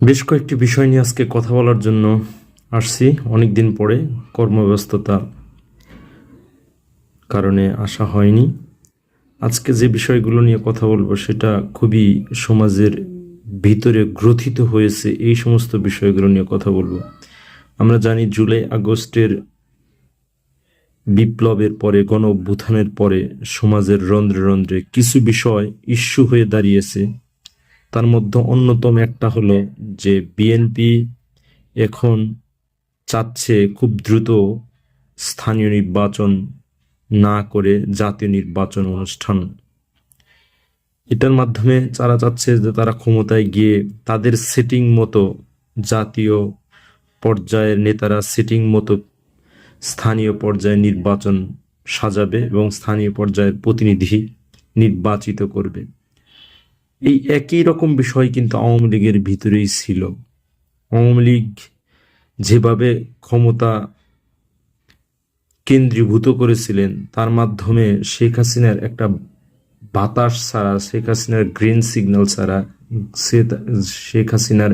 বেশ কয়েকটি বিষয় নিয়ে আজকে কথা বলার জন্য আসছি। অনেক দিন পরে কর্মব্যস্ততা কারণে আসা হয়নি। আজকে যে বিষয়গুলো নিয়ে কথা বলব সেটা খুবই সমাজের ভিতরে গ্রথিত হয়েছে, এই সমস্ত বিষয়গুলো নিয়ে কথা বলব। আমরা জানি জুলাই আগস্টের বিপ্লবের পরে গণ অভ্যুত্থানের পরে সমাজের রন্ধ্রে রন্ধ্রে কিছু বিষয় ইস্যু হয়ে দাঁড়িয়েছে। তার মধ্যে অন্যতম একটা হলো যে বিএনপি এখন চাচ্ছে খুব দ্রুত স্থানীয় নির্বাচন না করে জাতীয় নির্বাচন অনুষ্ঠান। এটার মাধ্যমে যারা চাচ্ছে যে তারা ক্ষমতায় গিয়ে তাদের সেটিং মতো জাতীয় পর্যায়ের নেতারা সেটিং মতো স্থানীয় পর্যায়ে নির্বাচন সাজাবে এবং স্থানীয় পর্যায়ের প্রতিনিধি নির্বাচিত করবে। এই একই রকম বিষয় কিন্তু আওয়ামী লীগের ভিতরেই ছিল। আওয়ামী লীগ যেভাবে ক্ষমতা কেন্দ্রীভূত করেছিলেন, তার মাধ্যমে শেখ হাসিনার একটা বাতাস ছাড়া, শেখ হাসিনার গ্রিন সিগন্যাল ছাড়া শেখ হাসিনার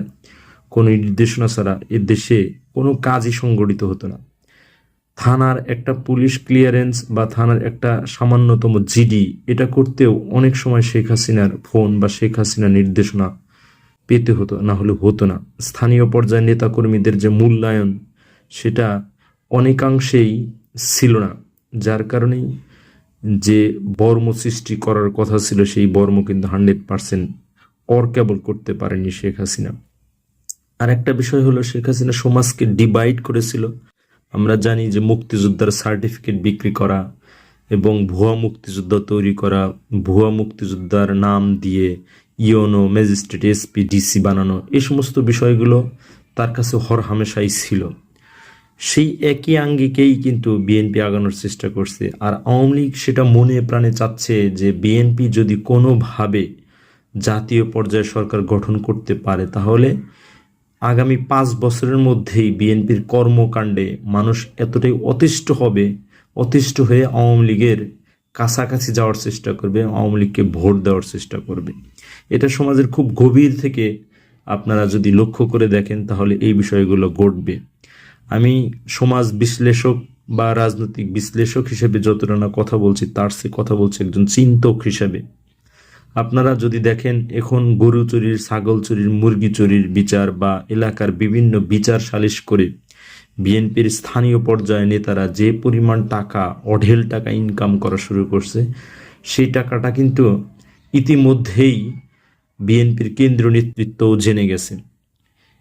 কোনো নির্দেশনা ছাড়া এ দেশে কোনো কাজই সংগঠিত হতো না। থানার একটা পুলিশ ক্লিয়ারেন্স বা থানার একটা সামান্যতম জিডি, এটা করতেও অনেক সময় শেখ হাসিনার ফোন বা শেখ হাসিনার নির্দেশনা পেতে হতো, না হলে হতো না। স্থানীয় পর্যায়ে নেতাকর্মীদের যে মূল্যায়ন, সেটা অনেকাংশেই ছিল না। যার কারণেই যে বর্ম সৃষ্টি করার কথা ছিল, সেই বর্ম কিন্তু হান্ড্রেড পার্সেন্ট অর কেবল করতে পারেনি শেখ হাসিনা। আর একটা বিষয় হলো, শেখ হাসিনা সমাজকে ডিভাইড করেছিল। আমরা জানি যে মুক্তিযোদ্ধার সার্টিফিকেট বিক্রি করা এবং ভুয়া মুক্তিযোদ্ধা তৈরি করা, ভুয়া মুক্তিযোদ্ধার নাম দিয়ে ইওনো, ম্যাজিস্ট্রেট, এসপি, ডিসি বানানো এই সমস্ত বিষয়গুলো তার কাছে হর হামেশাই ছিল। সেই একই আঙ্গিকেই কিন্তু বিএনপি আগানোর চেষ্টা করছে। আর আওয়ামী লীগ সেটা মনে প্রাণে চাচ্ছে যে বিএনপি যদি কোনোভাবে জাতীয় পর্যায়ে সরকার গঠন করতে পারে, তাহলে আগামী পাঁচ বছরের মধ্যেই বিএনপির কর্মকাণ্ডে মানুষ এতটাই অতিষ্ঠ হবে, অতিষ্ঠ হয়ে আওয়ামী লীগের কাছাকাছি যাওয়ার চেষ্টা করবে, আওয়ামী লীগকে ভোট দেওয়ার চেষ্টা করবে। এটা সমাজের খুব গভীর থেকে আপনারা যদি লক্ষ্য করে দেখেন, তাহলে এই বিষয়গুলো ঘটবে। আমি সমাজ বিশ্লেষক বা রাজনৈতিক বিশ্লেষক হিসেবে যতটা না কথা বলছি, তার সে কথা বলছি একজন চিন্তক হিসেবে। আপনারা যদি দেখেন, এখন গরু চুরির, ছাগল চুরির, মুরগি চুরির বিচার বা এলাকার বিভিন্ন বিচার সালিশ করে বিএনপির স্থানীয় পর্যায়ে নেতারা যে পরিমাণ টাকা, অঢেল টাকা ইনকাম করা শুরু করছে, সেই টাকাটা কিন্তু ইতিমধ্যেই বিএনপির কেন্দ্রীয় নেতৃত্বও জেনে গেছে।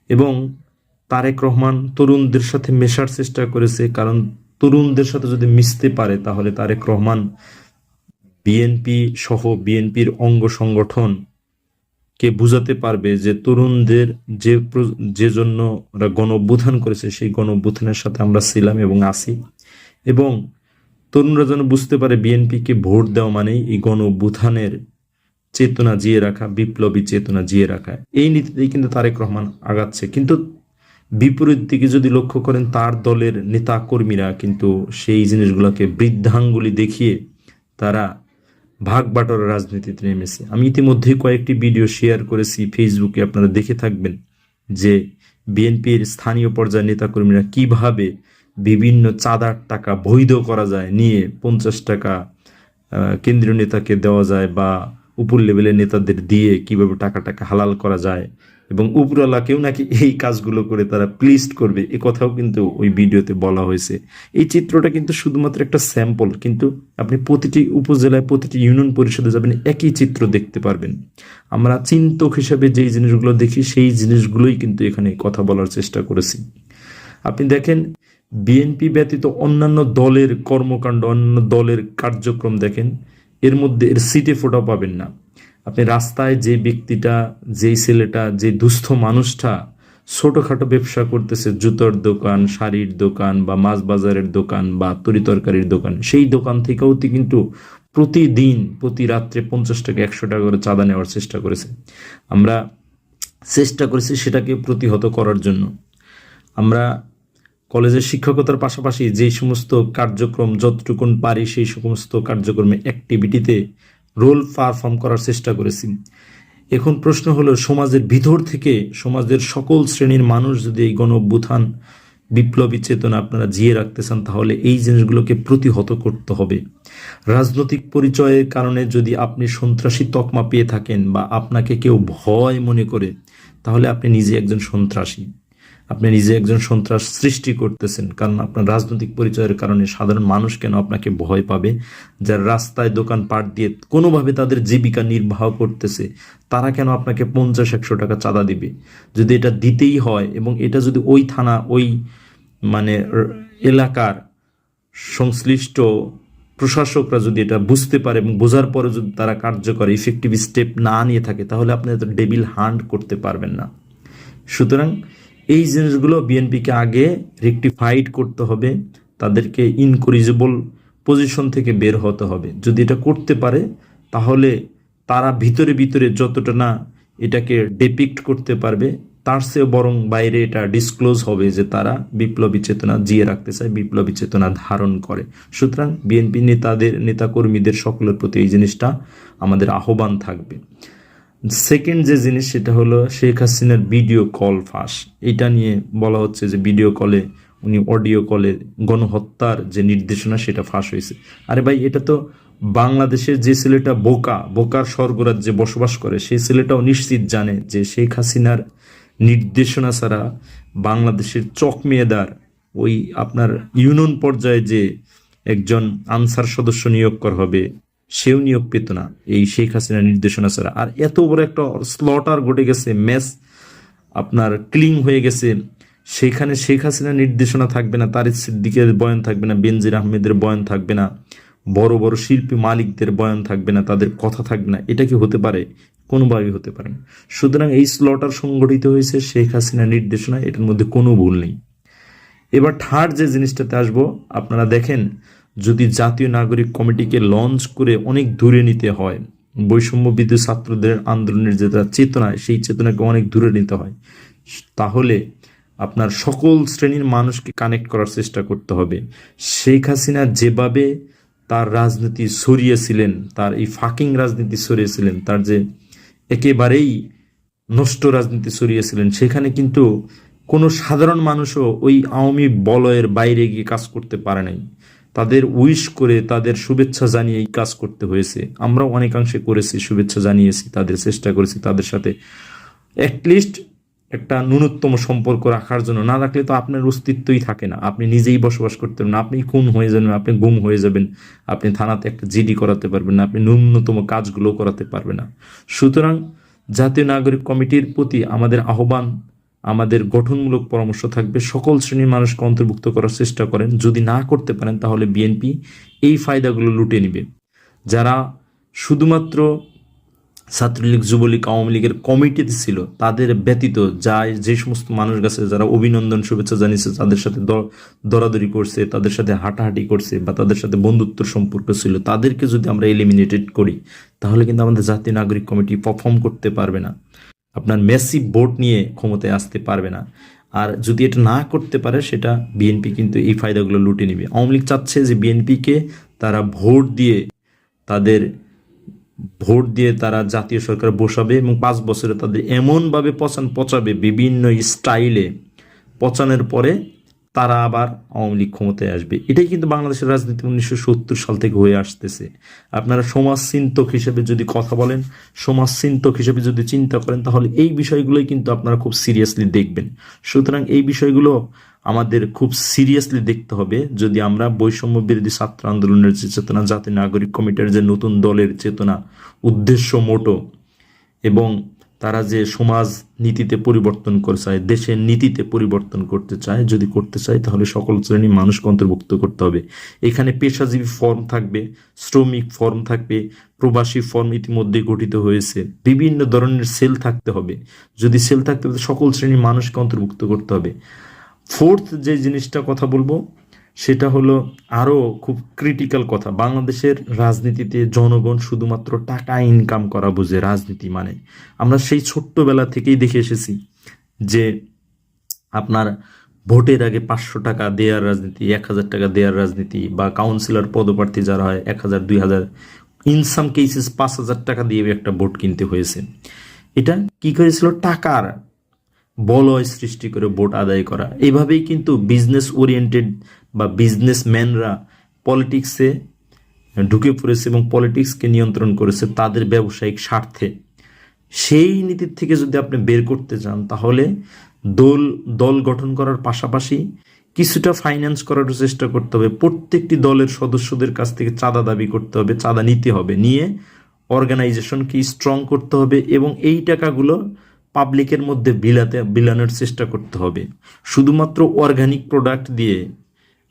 এবং তারেক রহমান তরুণদের সাথে মেশার চেষ্টা করেছে, কারণ তরুণদের সাথে যদি মিশতে পারে, তাহলে তারেক রহমান বিএনপি সহ বিএনপির অঙ্গ সংগঠন কে বুঝাতে পারবে যে তরুণদের যে যে জন্য ওরা গণ অভ্যুত্থান করেছে, সেই গণ অভ্যুত্থানের সাথে আমরা ছিলাম এবং আছি। এবং তরুণরা যেন বুঝতে পারে বিএনপিকে ভোট দেওয়া মানেই এই গণ অভ্যুত্থানের চেতনা জিয়ে রাখা, বিপ্লবী চেতনা জিয়ে রাখা। এই নীতিতেই কিন্তু তারেক রহমান আগাচ্ছে। কিন্তু বিপরীত দিকে যদি লক্ষ্য করেন, তার দলের নেতা কর্মীরা কিন্তু সেই জিনিসগুলোকে বৃদ্ধাঙ্গুলি দেখিয়ে তারা ভাগ বাটর রাজনীতিতে নেমেছে। আমি ইতিমধ্যেই কয়েকটি ভিডিও শেয়ার করেছি, ফেসবুকে আপনারা দেখে থাকবেন যে বিএনপির স্থানীয় পর্যায়ের নেতাকর্মীরা কীভাবে বিভিন্ন চাঁদার টাকা বৈধ করা যায় নিয়ে পঞ্চাশ টাকা কেন্দ্রীয় নেতাকে দেওয়া যায় বা উপর লেভেলের নেতাদের দিয়ে কীভাবে টাকাটাকে হালাল করা যায় এবং উপরওয়ালাকেও নাকি এই কাজগুলো করে তারা প্লিস্ট করবে, এ কথাও কিন্তু ওই ভিডিওতে বলা হয়েছে। এই চিত্রটা কিন্তু শুধুমাত্র একটা স্যাম্পল কিন্তু আপনি প্রতিটি উপজেলায়, প্রতিটি ইউনিয়ন পরিষদে যাবেন, একই চিত্র দেখতে পারবেন। আমরা চিন্তক হিসাবে যেই জিনিসগুলো দেখি, সেই জিনিসগুলোই কিন্তু এখানে কথা বলার চেষ্টা করেছি। আপনি দেখেন বিএনপি ব্যতীত অন্যান্য দলের কর্মকাণ্ড, অন্যান্য দলের কার্যক্রম দেখেন, এর মধ্যে এর সিটে ফোটাও পাবেন না। আপনি রাস্তায় যে ব্যক্তিটা, যেই ছেলেটা, যে দুস্থ মানুষটা ছোটখাটো ব্যবসা করতেছে, জুতোর দোকান, শাড়ির দোকান বা মাছ বাজারের দোকান বা তরি তরকারির দোকান, সেই দোকান থেকেও তো কিন্তু প্রতিদিন, প্রতি রাত্রে পঞ্চাশ টাকা, একশো টাকা করে চাঁদা নেওয়ার চেষ্টা করেছে। আমরা চেষ্টা করেছি সেটাকে প্রতিহত করার জন্য। আমরা কলেজের শিক্ষকতার পাশাপাশি যে সমস্ত কার্যক্রম, যতটুকুন পারি সেই সমস্ত কার্যক্রমে অ্যাক্টিভিটিতে রোল পারফর্ম করার চেষ্টা করেছি। এখন প্রশ্ন হলো, সমাজের ভিতর থেকে সমাজের সকল শ্রেণির মানুষ যদি এই গণ বিপ্লবী চেতনা আপনারা জিয়ে রাখতে চান, তাহলে এই জিনিসগুলোকে প্রতিহত করতে হবে। রাজনৈতিক পরিচয়ের কারণে যদি আপনি সন্ত্রাসী তকমা পেয়ে থাকেন বা আপনাকে কেউ ভয় মনে করে, তাহলে আপনি নিজে একজন সন্ত্রাসী। আপনি নিজে একজন সন্ত্রাস সৃষ্টি করতেছেন, কারণ আপনার রাজনৈতিক পরিচয়ের কারণে সাধারণ মানুষ কেন আপনাকে ভয় পাবে? যারা রাস্তায় দোকান পাট দিয়ে কোনোভাবে তাদের জীবিকা নির্বাহ করতেছে, তারা কেন আপনাকে পঞ্চাশ, একশো টাকা চাঁদা দিবে? যদি এটা দিতেই হয় এবং এটা যদি ওই থানা, ওই মানে এলাকার সংশ্লিষ্ট প্রশাসকরা যদি এটা বুঝতে পারে এবং বোঝার পরে যদি তারা কার্যকর ইফেক্টিভ স্টেপ না নিয়ে থাকে, তাহলে আপনি এত ডেবিল হান্ট করতে পারবেন না। সুতরাং এই জিনিসগুলো বিএনপিকে আগে রেকটিফাইড করতে হবে, তাদেরকে ইনকরিজেবল পজিশন থেকে বের হতে হবে। যদি এটা করতে পারে, তাহলে তারা ভিতরে ভিতরে যতটা না এটাকে ডেপিক্ট করতে পারবে, তার চেয়ে বরং বাইরে এটা ডিসক্লোজ হবে যে তারা বিপ্লবী চেতনা জিয়ে রাখতে চায়, বিপ্লবী চেতনা ধারণ করে। সুতরাং বিএনপি নেতাদের, নেতাকর্মীদের সকলের প্রতি এই জিনিসটা আমাদের আহ্বান থাকবে। সেকেন্ড যে জিনিস সেটা হলো শেখ হাসিনার ভিডিও কল ফাঁস। এটা নিয়ে বলা হচ্ছে যে ভিডিও কলে উনি অডিও কলে গণহত্যার যে নির্দেশনা সেটা ফাঁস হয়েছে। আরে ভাই, এটা তো বাংলাদেশের যে ছেলেটা বোকা, বোকার স্বর্গরাজ্যে বসবাস করে, সেই ছেলেটাও নিশ্চিত জানে যে শেখ হাসিনার নির্দেশনা ছাড়া বাংলাদেশের চক মেয়েদার ওই আপনার ইউনিয়ন পর্যায়ে যে একজন আনসার সদস্য নিয়োগ করা হবে সেও নিয়োগ পেত না। এই শেখ হাসিনার নির্দেশনা ছাড়া। আর এত বড় একটা স্লটার ঘটে গেছে ম্যাচ আপনার ক্লিং হয়ে গেছে। সেখানে শেখ হাসিনার নির্দেশনা থাকবে না, তারিক সিদ্দিকের বয়ান থাকবে না, বেনজির আহমেদের বয়ান থাকবে না, বড় বড় শিল্পী মালিকদের বয়ান থাকবে না, তাদের কথা থাকবে না। এটা কি হতে পারে? কোনোভাবেই হতে পারে না। সুতরাং এই স্লটার সংগঠিত হয়েছে শেখ হাসিনার নির্দেশনা এটার মধ্যে কোনো ভুল নেই। এবার থার্ড যে জিনিসটাতে আসব, আপনারা দেখেন যদি জাতীয় নাগরিক কমিটিকে লঞ্চ করে অনেক দূরে নিতে হয় বৈষম্য বিদ্যুৎ ছাত্রদের আন্দোলনের যেটা চেতনা, সেই চেতনাকে অনেক দূরে নিতে হয়, তাহলে আপনার সকল শ্রেণির মানুষকে কানেক্ট করার চেষ্টা করতে হবে। শেখ হাসিনা যেভাবে তার রাজনীতি সরিয়েছিলেন, তার এই ফাকিং রাজনীতি সরিয়েছিলেন, তার যে একেবারেই নষ্ট রাজনীতি সরিয়েছিলেন, সেখানে কিন্তু কোনো সাধারণ মানুষও ওই আওয়ামী বলয়ের বাইরে গিয়ে কাজ করতে পারে নাই। তাদের উইশ করে তাদের শুভেচ্ছা জানিয়ে এই কাজ করতে হয়েছে। আমরাও অনেকাংশে করেছি, শুভেচ্ছা জানিয়েছি, তাদের চেষ্টা করেছি তাদের সাথে অ্যাটলিস্ট একটা ন্যূনতম সম্পর্ক রাখার জন্য। না রাখলে তো আপনার অস্তিত্বই থাকে না। আপনি নিজেই বসবাস করতে পারবেন আপনি খুন হয়ে যাবেন, আপনি গুম হয়ে যাবেন, আপনি থানাতে একটা জিডি করাতে পারবেন না, আপনি ন্যূনতম কাজগুলো করাতে পারবেন না। সুতরাং জাতীয় নাগরিক কমিটির প্রতি আমাদের আহ্বান আমাদের গঠনমূলক পরামর্শ থাকবে। সকল শ্রেণির মানুষকে অন্তর্ভুক্ত করার চেষ্টা করেন। যদি না করতে পারেন, তাহলে বিএনপি এই ফায়দাগুলো লুটে নিবে। যারা শুধুমাত্র ছাত্রলীগ, যুবলীগ, আওয়ামী লীগের কমিটিতে ছিল, তাদের ব্যতীত যা যে সমস্ত মানুষ গেছে, যারা অভিনন্দন, শুভেচ্ছা জানিয়েছে, তাদের সাথে দরাদরি করছে, তাদের সাথে হাঁটাহাঁটি করছে বা তাদের সাথে বন্ধুত্বর সম্পর্ক ছিল, তাদেরকে যদি আমরা এলিমিনেটেড করি, তাহলে কিন্তু আমাদের জাতীয় নাগরিক কমিটি পারফর্ম করতে পারবে না। আপনার মেসি ভোট নিয়ে ক্ষমতায় আসতে পারবে না। আর যদি এটা না করতে পারে, সেটা বিএনপি কিন্তু এই ফায়দাগুলো লুটে নিবে। আওয়ামী লীগ চাচ্ছে যে বিএনপিকে তারা ভোট দিয়ে তাদের ভোট দিয়ে তারা জাতীয় সরকার বসাবে এবং পাঁচ বছরে তাদের এমনভাবে পচান পচাবে বিভিন্ন স্টাইলে। পচানোর পরে তারা আবার আওয়ামী লীগ ক্ষমতায় আসবে। এটাই কিন্তু বাংলাদেশের রাজনীতি উনিশশো সত্তর সাল থেকে হয়ে আসতেছে। আপনারা সমাজচিন্তক হিসেবে যদি কথা বলেন, সমাজচিন্তক হিসেবে যদি চিন্তা করেন, তাহলে এই বিষয়গুলোই কিন্তু আপনারা খুব সিরিয়াসলি দেখবেন। সুতরাং এই বিষয়গুলো আমাদের খুব সিরিয়াসলি দেখতে হবে। যদি আমরা বৈষম্য বিরোধী ছাত্র আন্দোলনের যে চেতনা, জাতীয় নাগরিক কমিটির যে নতুন দলের চেতনা, উদ্দেশ্য মোটো এবং তারা যে সমাজ নীতিতে পরিবর্তন করে চায়, দেশের নীতিতে পরিবর্তন করতে চায়, যদি করতে চায়, তাহলে সকল শ্রেণির মানুষকে অন্তর্ভুক্ত করতে হবে। এখানে পেশাজীবী ফর্ম থাকবে, শ্রমিক ফর্ম থাকবে, প্রবাসী ফর্ম ইতিমধ্যে গঠিত হয়েছে। বিভিন্ন ধরনের সেল থাকতে হবে। যদি সেল থাকতে হবে, সকল শ্রেণির মানুষকে অন্তর্ভুক্ত করতে হবে। ফোর্থ যে জিনিসটা কথা বলব সেটা হলো আরও খুব ক্রিটিক্যাল কথা। বাংলাদেশের রাজনীতিতে জনগণ শুধুমাত্র টাকা ইনকাম করা বুঝে রাজনীতি মানে। আমরা সেই ছোট্টবেলা থেকেই দেখে এসেছি যে আপনার ভোটের আগে পাঁচশো টাকা দেওয়ার রাজনীতি, এক হাজার টাকা দেওয়ার রাজনীতি বা কাউন্সিলর পদপ্রার্থী যারা হয়, এক হাজার, দুই হাজার ইন সাম কেসেস পাঁচ হাজার টাকা দিয়ে একটা ভোট কিনতে হয়েছে। এটা কি করেছিল? টাকার বলয় সৃষ্টি করে ভোট আদায় করা। এভাবেই কিন্তু বিজনেস ওরিয়েন্টেড বা বিজনেসম্যানরা পলিটিক্সে ঢুকে পড়েছে এবং পলিটিক্সকে নিয়ন্ত্রণ করেছে তাদের ব্যবসায়িক স্বার্থে। সেই নীতির থেকে যদি আপনি বের করতে চান, তাহলে দল দল গঠন করার পাশাপাশি কিছুটা ফাইন্যান্স করার চেষ্টা করতে হবে। প্রত্যেকটি দলের সদস্যদের কাছ থেকে চাঁদা দাবি করতে হবে, চাঁদা নিতে হবে। নিয়ে অর্গানাইজেশনকে স্ট্রং করতে হবে এবং এই টাকাগুলো পাবলিকের মধ্যে বিলাতে, বিলানোর চেষ্টা করতে হবে। শুধুমাত্র অর্গানিক প্রোডাক্ট দিয়ে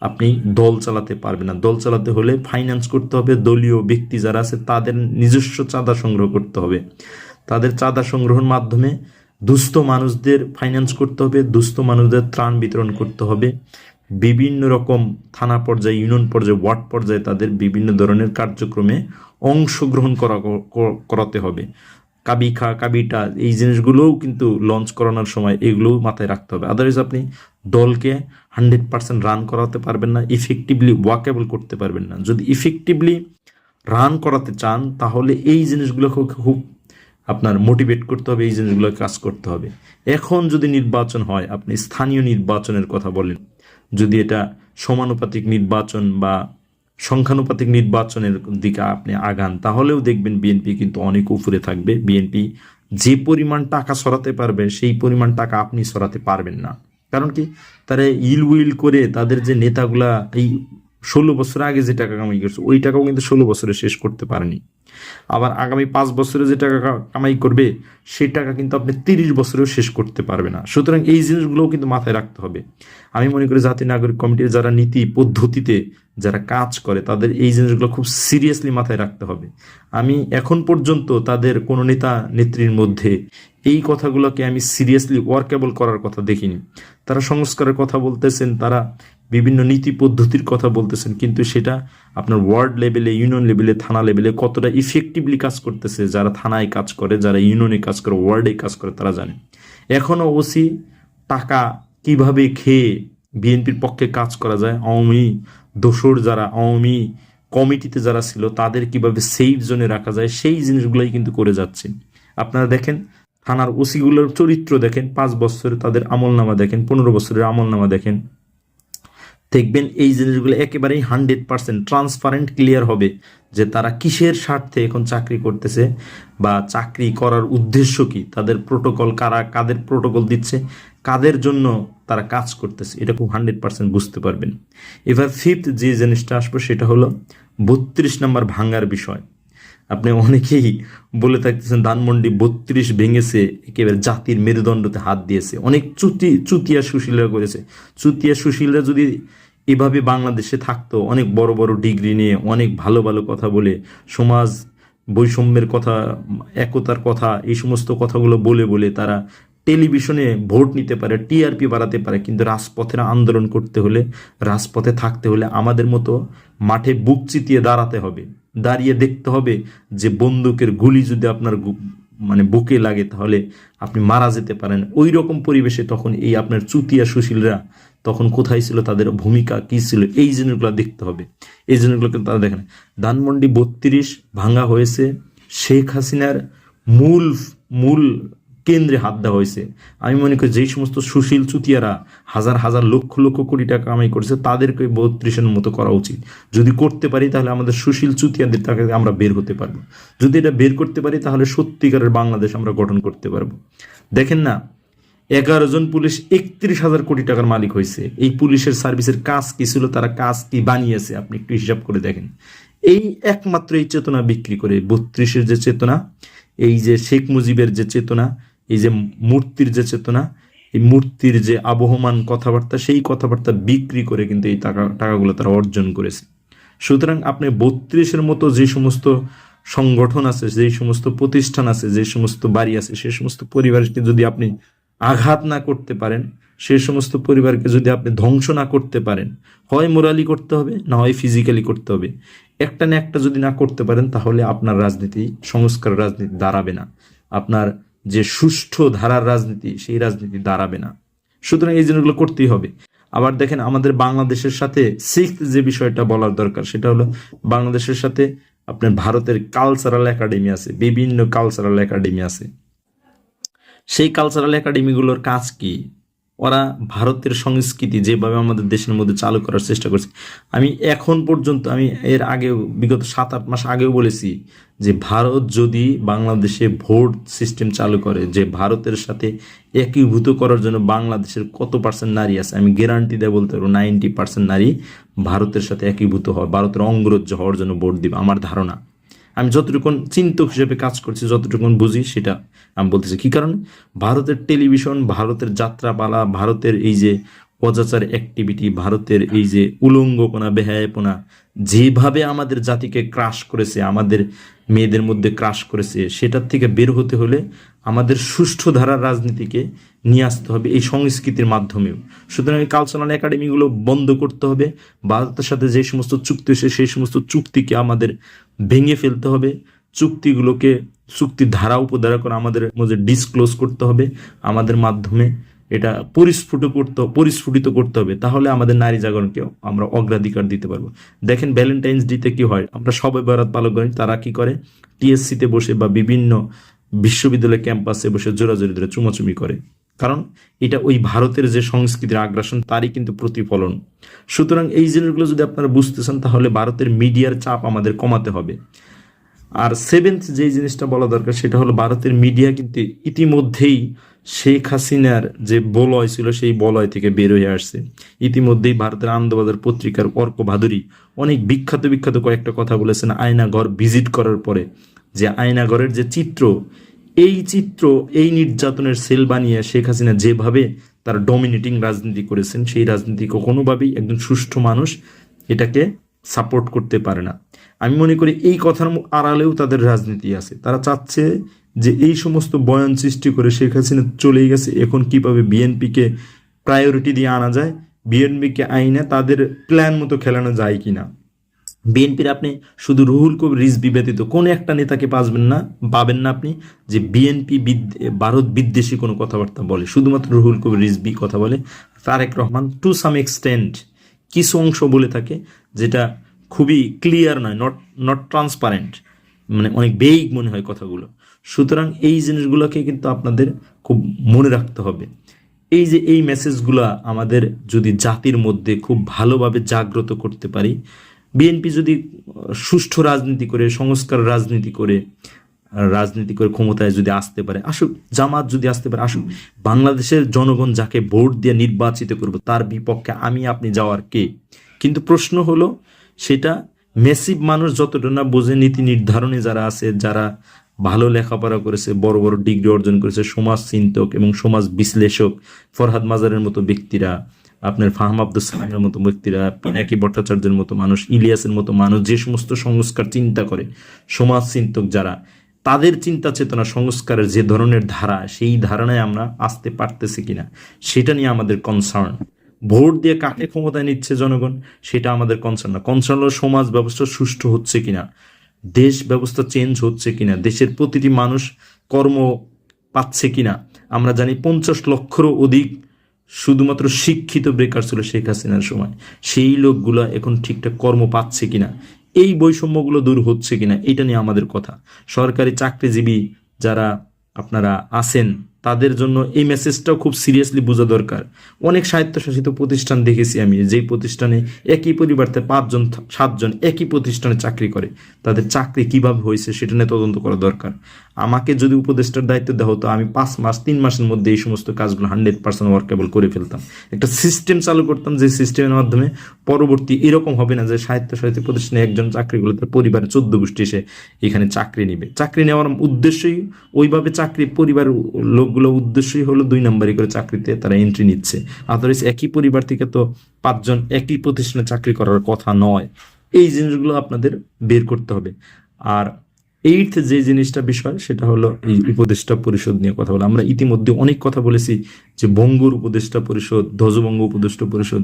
আপনি দল চালাতে পারবেন না। দল চালাতে হলে ফাইন্যান্স করতে হবে। দলীয় ব্যক্তি যারা আছে, তাদের নিজস্ব চাঁদা সংগ্রহ করতে হবে। তাদের চাঁদা সংগ্রহের মাধ্যমে দুস্থ মানুষদের ফাইন্যান্স করতে হবে, দুস্থ মানুষদের ত্রাণ বিতরণ করতে হবে। বিভিন্ন রকম থানা পর্যায়ে ইউনিয়ন পর্যায়ে ওয়ার্ড পর্যায়ে তাদের বিভিন্ন ধরনের কার্যক্রমে অংশগ্রহণ করা করাতে হবে। কাবিখা কাবিটা এই জিনিসগুলোও কিন্তু লঞ্চ করানোর সময় এগুলোও মাথায় রাখতে হবে। আদারওয়াইজ আপনি দলকে হান্ড্রেড পার্সেন্ট রান করাতে পারবেন না ইফেক্টিভলি ওয়াকেবল করতে পারবেন না। যদি ইফেক্টিভলি রান করাতে চান, তাহলে এই জিনিসগুলোকে খুব আপনার মোটিভেট করতে হবে, এই জিনিসগুলো কাজ করতে হবে। এখন যদি নির্বাচন হয়, আপনি স্থানীয় নির্বাচনের কথা বলেন, যদি এটা সমানুপাতিক নির্বাচন বা সংখ্যানুপাতিক নির্বাচনের দিকে আপনি আগান, তাহলেও দেখবেন বিএনপি কিন্তু অনেক উপরে থাকবে। বিএনপি যে পরিমাণ টাকা সরাতে পারবে, সেই পরিমাণ টাকা আপনি সরাতে পারবেন না। কারণ কি? তারা ইল উইল করে তাদের যে নেতাগুলা এই ষোলো বছর আগে যে টাকা কামাই করছে, ওই টাকাও কিন্তু ষোলো বছরে শেষ করতে পারেনি। আবার আগামী পাঁচ বছরে যে টাকা কামাই করবে সেই টাকা কিন্তু আপনি তিরিশ বছরেও শেষ করতে পারবে না। সুতরাং এই জিনিসগুলোও কিন্তু মাথায় রাখতে হবে। আমি মনে করি জাতীয় নাগরিক কমিটির যারা নীতি পদ্ধতিতে যারা কাজ করে, তাদের এই জিনিসগুলো খুব সিরিয়াসলি মাথায় রাখতে হবে। আমি এখন পর্যন্ত তাদের কোনো নেতা নেত্রীর মধ্যে এই কথাগুলোকে আমি সিরিয়াসলি ওয়ার্কেবল করার কথা দেখিনি। তারা সংস্কারের কথা বলতেছেন, তারা বিভিন্ন নীতি পদ্ধতির কথা বলতেছেন, কিন্তু সেটা আপনার ওয়ার্ড লেভেলে, ইউনিয়ন লেভেলে, থানা লেভেলে কতটা ইফেক্টিভলি কাজ করতেছে, যারা থানায় কাজ করে, যারা ইউনিয়নে কাজ করে, ওয়ার্ডে কাজ করে, তারা জানে। এখনও ওসি টাকা কীভাবে খেয়ে বিএনপির পক্ষে কাজ করা যায়, আওয়ামী দোসর যারা, আওয়ামী কমিটিতে যারা ছিল, তাদের কীভাবে সেফ জোনে রাখা যায়, সেই জিনিসগুলোই কিন্তু করে যাচ্ছে। আপনারা দেখেন, থানার ওসিগুলোর চরিত্র দেখেন, পাঁচ বছরের তাদের আমলনামা দেখেন, পনেরো বছরের আমলনামা দেখেন। দেখবেন এই জিনিসগুলো একেবারেই হান্ড্রেড পারসেন্ট ট্রান্সপারেন্ট ক্লিয়ার হবে যে তারা কিসের স্বার্থে এখন চাকরি করতেছে বা চাকরি করার উদ্দেশ্য কি, তাদের প্রোটোকল কারা, কাদের প্রোটোকল দিচ্ছে, কাদের জন্য তারা কাজ করতেছে, এটা খুব হান্ড্রেড পারসেন্ট বুঝতে পারবেন। এবার ফিফথ যে জিনিসটা আসব সেটা হলো বত্রিশ নম্বর ভাঙ্গার বিষয়। আপনি অনেকেই বলে থাকতেছেন, ধানমন্ডি বত্রিশ ভেঙেছে, একেবারে জাতির মেরুদণ্ডতে হাত দিয়েছে। অনেক চুতি, চুতিয়া সুশীলরা করেছে। চুতিয়া সুশীলরা যদি এভাবে বাংলাদেশে থাকতো, অনেক বড় বড় ডিগ্রি নিয়ে অনেক ভালো ভালো কথা বলে, সমাজ বৈষম্যের কথা, একতার কথা, এই সমস্ত কথাগুলো বলে বলে তারা টেলিভিশনে ভোট নিতে পারে, টিআরপি বাড়াতে পারে, কিন্তু রাজপথের আন্দোলন করতে হলে, রাজপথে থাকতে হলে আমাদের মতো মাঠে বুক চিতিয়ে দাঁড়াতে হবে। দাঁড়িয়ে দেখতে হবে যে বন্দুকের গুলি যদি আপনার মানে বুকে লাগে তাহলে আপনি মারা যেতে পারেন। ওই রকম পরিবেশে তখন এই আপনার চুতিয়া সুশীলরা তখন কোথায় ছিল, তাদের ভূমিকা কি ছিল, এই জিনিসগুলো দেখতে হবে। এই জিনিসগুলোকে তারা দেখেন ধানমন্ডি বত্রিশ ভাঙা হয়েছে। শেখ হাসিনার মূল মূল কেন্দ্রে হাত দেওয়া হয়েছে। আমি মনে করি যেই সমস্ত সুশীল চুতিয়ারা হাজার হাজার লক্ষ লক্ষ কোটি টাকা কামাই করেছে, তাদেরকে বত্রিশের মতো করা উচিত। যদি করতে পারি তাহলে আমাদের সুশীল চুতিয়াদের তাকে আমরা বের হতে পারব। যদি এটা বের করতে পারি তাহলে সত্যিকারের বাংলাদেশ আমরা গঠন করতে পারব। দেখেন না, এগারো জন পুলিশ একত্রিশ হাজার কোটি টাকার মালিক হয়েছে। এই পুলিশের সার্ভিসের কাজ কি ছিল, তারা কাজ কি বানিয়েছে, আপনি একটু হিসাব করে দেখেন। এই একমাত্র এই চেতনা বিক্রি করে, বত্রিশের যে চেতনা, এই যে শেখ মুজিবের যে চেতনা এই যে মূর্তির যে চেতনা, এই মূর্তির যে আবহমান কথাবার্তা, সেই কথাবার্তা বিক্রি করে কিন্তু এই টাকা, টাকাগুলো তারা অর্জন করেছে। সুতরাং আপনি বত্রিশের মতো যে সমস্ত সংগঠন আছে, যে সমস্ত প্রতিষ্ঠান আছে, যে সমস্ত বাড়ি আছে, সে সমস্ত পরিবারকে যদি আপনি আঘাত না করতে পারেন, সে সমস্ত পরিবারকে যদি আপনি ধ্বংস না করতে পারেন, হয় মোরালি করতে হবে, না হয় ফিজিক্যালি করতে হবে, একটা না একটা যদি না করতে পারেন, তাহলে আপনার রাজনীতি, সংস্কার রাজনীতি দাঁড়াবে না। আপনার যে সুষ্ঠু ধারার রাজনীতি, সেই রাজনীতি দাঁড়াবে না। সুতরাং এই জিনিসগুলো করতেই হবে। আবার দেখেন, আমাদের বাংলাদেশের সাথে সিক্স যে বিষয়টা বলার দরকার, সেটা হলো বাংলাদেশের সাথে আপনার ভারতের কালচারাল একাডেমি আছে, বিভিন্ন কালচারাল একাডেমি আছে। সেই কালচারাল একাডেমিগুলোর কাজ কি? ওরা ভারতের সংস্কৃতি যেভাবে আমাদের দেশের মধ্যে চালু করার চেষ্টা করছে। আমি এখন পর্যন্ত, আমি এর আগেও, বিগত সাত আট মাস আগেও বলেছি যে ভারত যদি বাংলাদেশে ভোট সিস্টেম চালু করে, যে ভারতের সাথে একীভূত করার জন্য বাংলাদেশের কত পার্সেন্ট নারী আছে, আমি গ্যারান্টি দেয় বলতে পারব নাইনটি পার্সেন্ট নারী ভারতের সাথে একীভূত হয় ভারতের অঙ্গরাজ্য হওয়ার জন্য ভোট দিবে, আমার ধারণা। আমি যতটুকুন চিন্তক হিসেবে কাজ করছি, যতটুকুন বুঝি সেটা আমি বলতেছি। কি কারণে? ভারতের টেলিভিশন, ভারতের যাত্রাপালা, ভারতের এই যে অজাচার অ্যাক্টিভিটি ভারতের এই যে উলঙ্গপনা, বেহায়াপনা, যেভাবে আমাদের জাতিকে ক্রাশ করেছে, আমাদের মেয়েদের মধ্যে ক্রাশ করেছে, সেটার থেকে বের হতে হলে আমাদের সুষ্ঠু ধারার রাজনীতিকে নিয়ে আসতে হবে এই সংস্কৃতির মাধ্যমেও। সুতরাং এই কালচারাল একাডেমিগুলো বন্ধ করতে হবে। ভারতের সাথে যে সমস্ত চুক্তি হয়েছে, সেই সমস্ত চুক্তিকে আমাদের ভেঙে ফেলতে হবে। চুক্তিগুলোকে, চুক্তির ধারা উপধারা করে আমাদের মধ্যে ডিসক্লোজ করতে হবে। আমাদের মাধ্যমে এটা পরিস্ফুট করতে, পরিস্ফুটিত করতে হবে। তাহলে আমাদের নারী জাগরণকেও আমরা অগ্রাধিকার দিতে পারব। দেখেন ভ্যালেন্টাইন্স ডেতে কি হয়? আমরা সবাই বরাত পালন করি। তারা কি করে? টিএসসিতে বসে বা বিভিন্ন বিশ্ববিদ্যালয় ক্যাম্পাসে বসে জোরাজোরি ধরে চুমাচুমি করে। কারণ এটা ওই ভারতের যে সংস্কৃতির আগ্রাসন, তারই কিন্তু প্রতিফলন। সুতরাং এই জিনিসগুলো যদি আপনারা বুঝতেছেন তাহলে ভারতের মিডিয়ার চাপ আমাদের কমাতে হবে। আর সেভেন্থ যে জিনিসটা বলা দরকার, সেটা হলো ভারতের মিডিয়া কিন্তু ইতিমধ্যেই শেখ হাসিনার যে বলয় ছিল, সেই বলয় থেকে বের হয়ে আসছে। ইতিমধ্যেই ভারতের আনন্দবাজার পত্রিকার অর্ক ভাদুরী অনেক বিখ্যাত বিখ্যাত কয়েকটা কথা বলেছেন আয়নাঘর ভিজিট করার পরে। যে আয়নাঘরের যে চিত্র এই চিত্র, এই নির্যাতনের সেল বানিয়ে শেখ হাসিনা যেভাবে তার ডমিনেটিং রাজনীতি করেছেন, সেই রাজনীতিকে কোনোভাবেই একজন সুষ্ঠু মানুষ এটাকে সাপোর্ট করতে পারে না। আমি মনে করি এই কথার আড়ালেও তাদের রাজনীতি আছে। তারা চাচ্ছে যে এই সমস্ত বয়ান সৃষ্টি করে শেখ হাসিনা চলেই গেছে। এখন কীভাবে বিএনপিকে প্রায়োরিটি দিয়ে আনা যায়, বিএনপিকে আইনে তাদের প্ল্যান মতো খেলানো যায় কিনা। বিএনপির আপনি শুধু রুহুল কবির রিজবি ব্যতীত কোনো একটা নেতাকে পাসবেন না, পাবেন না আপনি যে বিএনপি ভারত বিদ্বেষী কোনো কথাবার্তা বলে, শুধুমাত্র রুহুল কবির রিজবি কথা বলে। Tarek Rahman to some extent কিছু অংশ বলে থাকে যেটা খুবই ক্লিয়ার নয় নট নট ট্রান্সপারেন্ট মানে অনেক বেগ মনে হয় কথাগুলো। সুতরাং এই জিনিসগুলোকে কিন্তু আপনাদের খুব মনে রাখতে হবে। এই যে এই মেসেজগুলো আমাদের যদি জাতির মধ্যে খুব ভালোভাবে জাগ্রত করতে পারি বিএনপি যদি সুষ্ঠু রাজনীতি করে, সংস্কার রাজনীতি করে রাজনীতি করে ক্ষমতায় যদি আসতে পারে, আসুক, জামাত যদি আসতে পারে, আসুক, বাংলাদেশের জনগণ যাকে ভোট দিয়ে নির্বাচিত করব, তার বিপক্ষে আমি, আপনি যাওয়ার কে? কিন্তু প্রশ্ন হলো, সেটা মেসিভ মানুষ যতটা না বোঝে নীতি নির্ধারণে যারা আছে, যারা ভালো লেখাপড়া করেছে, বড় বড় ডিগ্রি অর্জন করেছে, সমাজ চিন্তক এবং সমাজ বিশ্লেষক, ফরহাদ মাজারের মতো ব্যক্তিরা। আপনার ফাহাম আব্দুল সালামের মতো ব্যক্তিরা, পিনাকি ভট্টাচার্যের মতো মানুষ, ইলিয়াসের মতো মানুষ, যে সমস্ত সংস্কার চিন্তা করে, সমাজ চিন্তক যারা, তাদের চিন্তা চেতনা সংস্কারের যে ধরনের ধারা, সেই ধারণায় আমরা আসতে পারতেছি কিনা, সেটা নিয়ে আমাদের কনসার্ন ভোট দিয়ে কাকে ক্ষমতায় নিচ্ছে জনগণ, সেটা আমাদের কনসার্ন না। কনসার্ন হলো সমাজ ব্যবস্থা সুষ্ঠু হচ্ছে কিনা, দেশ ব্যবস্থা চেঞ্জ হচ্ছে কিনা, দেশের প্রতিটি মানুষ কর্ম পাচ্ছে কিনা। আমরা জানি পঞ্চাশ লক্ষরও অধিক শুধুমাত্র শিক্ষিত ব্রেকার ছিল শেখ হাসিনার সময়। সেই লোকগুলো এখন ঠিকঠাক কর্ম পাচ্ছে কিনা, এই বৈষম্যগুলো দূর হচ্ছে কিনা, এটা নিয়ে আমাদের কথা। সরকারি চাকরিজীবী যারা আপনারা আছেন তাদের জন্য এই মেসেজটাও খুব সিরিয়াসলি বোঝা দরকার। অনেক স্বায়ত্তশাসিত প্রতিষ্ঠান দেখেছি আমি, যেই প্রতিষ্ঠানে একই পরিবারতে পাঁচজন, সাতজন একই প্রতিষ্ঠানে চাকরি করে, তাদের চাকরি কীভাবে হয়েছে সেটা নিয়ে তদন্ত করা দরকার। আমাকে যদি উপদেষ্টার দায়িত্ব দেওয়া হতো, আমি পাঁচ মাস, তিন মাসের মধ্যে এই সমস্ত কাজগুলো হান্ড্রেড পার্সেন্ট ওয়ার্কেবল করে ফেলতাম। একটা সিস্টেম চালু করতাম, যে সিস্টেমের মাধ্যমে পরবর্তী এরকম হবে না যে সাহিত্য প্রতিষ্ঠানে একজন চাকরি করলে তার পরিবারের চোদ্দ গোষ্ঠী এসে এখানে চাকরি নেবে। চাকরি নেওয়ার উদ্দেশ্যই ওইভাবে চাকরি পরিবার লোকগুলো উদ্দেশ্যই হলো দুই নম্বরই করে চাকরিতে তারা এন্ট্রি নিচ্ছে। আদারওয়াইজ একই পরিবার থেকে তো পাঁচজন একই প্রতিষ্ঠানে চাকরি করার কথা নয়। এই জিনিসগুলো আপনাদের বের করতে হবে। আর এইট যে জিনিসটা বিষয়, সেটা হলো এই উপদেষ্টা পরিষদ নিয়ে কথা বলা। আমরা ইতিমধ্যে অনেক কথা বলেছি যে বঙ্গুর উপদেষ্টা পরিষদ, ধ্বজবঙ্গ উপদেষ্টা পরিষদ,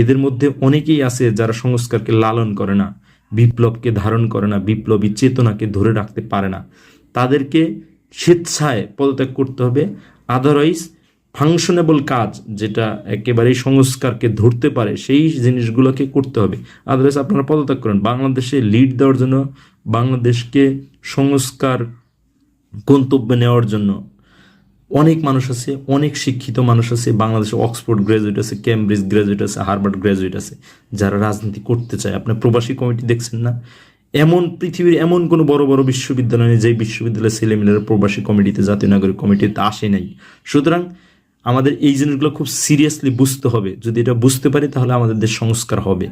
এদের মধ্যে অনেকেই আছে যারা সংস্কারকে লালন করে না, বিপ্লবকে ধারণ করে না, বিপ্লবী চেতনাকে ধরে রাখতে পারে না। তাদেরকে স্বেচ্ছায় পদত্যাগ করতে হবে। আদারওয়াইজ ফাংশনেবল কাজ যেটা একেবারেই সংস্কারকে ধরতে পারে, সেই জিনিসগুলোকে করতে হবে। আদারওয়াইজ আপনারা পদত্যাগ করেন। বাংলাদেশে লিড দেওয়ার জন্য, বাংলাদেশকে সংস্কার গন্তব্যে নেওয়ার জন্য অনেক মানুষ আছে, অনেক শিক্ষিত মানুষ আছে। বাংলাদেশে অক্সফোর্ড গ্রাজুয়েট আছে ক্যামব্রিজ গ্রাজুয়েট আছে হার্ভার্ড গ্রাজুয়েট আছে, যারা রাজনীতি করতে চায়। আপনার প্রবাসী কমিটি দেখছেন না? এমন পৃথিবীর এমন কোনো বড় বড় বিশ্ববিদ্যালয় নেই যে বিশ্ববিদ্যালয়ের ছেলেমেয়েরা প্রবাসী কমিটিতে, জাতীয় নাগরিক কমিটিতে আসে নাই। সুতরাং আমাদের এই জিনিসগুলো খুব সিরিয়াসলি বুঝতে হবে। যদি এটা বুঝতে পারি, তাহলে আমাদের দেশ সংস্কার হবে।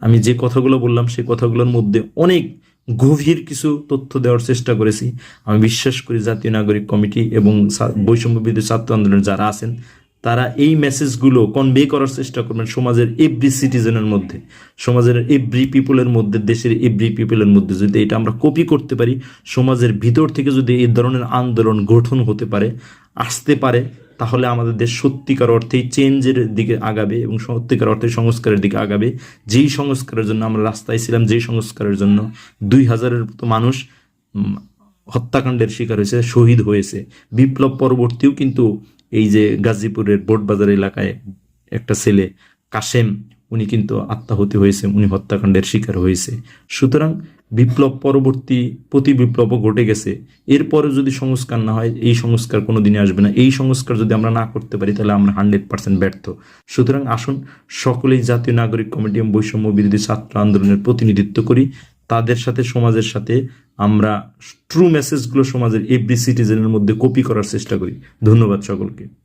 আমি যে কথাগুলো বললাম, সেই কথাগুলোর মধ্যে অনেক গভীর কিছু তথ্য দেওয়ার চেষ্টা করেছি। আমি বিশ্বাস করি জাতীয় নাগরিক কমিটি এবং ছা- বৈষম্য বিরোধী ছাত্র আন্দোলনের যারা আছেন তারা এই মেসেজগুলো কনভে করার চেষ্টা করবেন সমাজের এভরি সিটিজেনের মধ্যে, সমাজের এভরি পিপলের মধ্যে, দেশের এভরি পিপলের মধ্যে। যদি এটা আমরা কপি করতে পারি, সমাজের ভিতর থেকে যদি এই ধরনের আন্দোলন গঠন হতে পারে, আসতে পারে, তাহলে আমাদের দেশ সত্যিকার অর্থেই চেঞ্জের দিকে আগাবে এবং সত্যিকার অর্থে সংস্কারের দিকে আগাবে। যেই সংস্কারের জন্য আমরা রাস্তায় ছিলাম, যেই সংস্কারের জন্য দুই হাজারের মতো মানুষ হত্যাকাণ্ডের শিকার হয়েছে, শহীদ হয়েছে। বিপ্লব পরবর্তীও কিন্তু এই যে গাজীপুরের বোটবাজার এলাকায় একটা ছেলে, কাশেম, উনি কিন্তু আত্মাহুতি হয়েছে, উনি হত্যাকাণ্ডের শিকার হয়েছে। সুতরাং বিপ্লব পরবর্তী, প্রতি বিপ্লবও ঘটে গেছে। এরপরে যদি সংস্কার না হয়, এই সংস্কার কোনো দিনে আসবে না। এই সংস্কার যদি আমরা না করতে পারি, তাহলে আমরা হান্ড্রেড পার্সেন্ট ব্যর্থ। সুতরাং আসুন, সকলেই জাতীয় নাগরিক কমিটি এবং বৈষম্য বিরোধী ছাত্র আন্দোলনের প্রতিনিধিত্ব করি। তাদের সাথে, সমাজের সাথে আমরা ট্রু মেসেজগুলো সমাজের এভরি সিটিজেনের মধ্যে কপি করার চেষ্টা করি। ধন্যবাদ সকলকে।